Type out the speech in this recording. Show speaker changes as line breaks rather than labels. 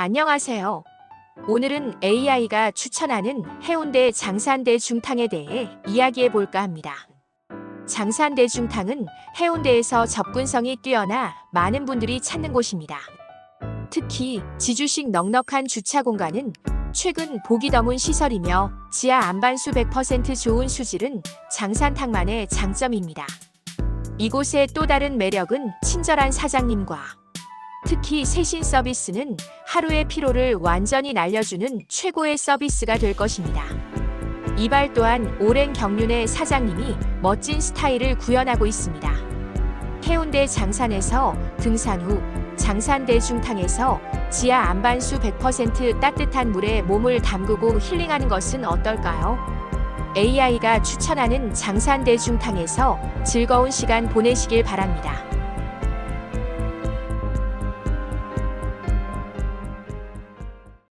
안녕하세요. 오늘은 AI가 추천하는 해운대 장산대 중탕에 대해 이야기해 볼까 합니다. 장산대 중탕은 해운대에서 접근성이 뛰어나 많은 분들이 찾는 곳입니다. 특히 지주식 넉넉한 주차 공간은 최근 보기 드문 시설이며 지하 안반수 100% 좋은 수질은 장산탕만의 장점입니다. 이곳의 또 다른 매력은 친절한 사장님과 특히 세신 서비스는 하루의 피로를 완전히 날려주는 최고의 서비스가 될 것입니다. 이발 또한 오랜 경륜의 사장님이 멋진 스타일을 구현하고 있습니다. 해운대 장산에서 등산 후 장산대 중탕에서 지하 안반수 100% 따뜻한 물에 몸을 담그고 힐링하는 것은 어떨까요? AI가 추천하는 장산대 중탕에서 즐거운 시간 보내시길 바랍니다.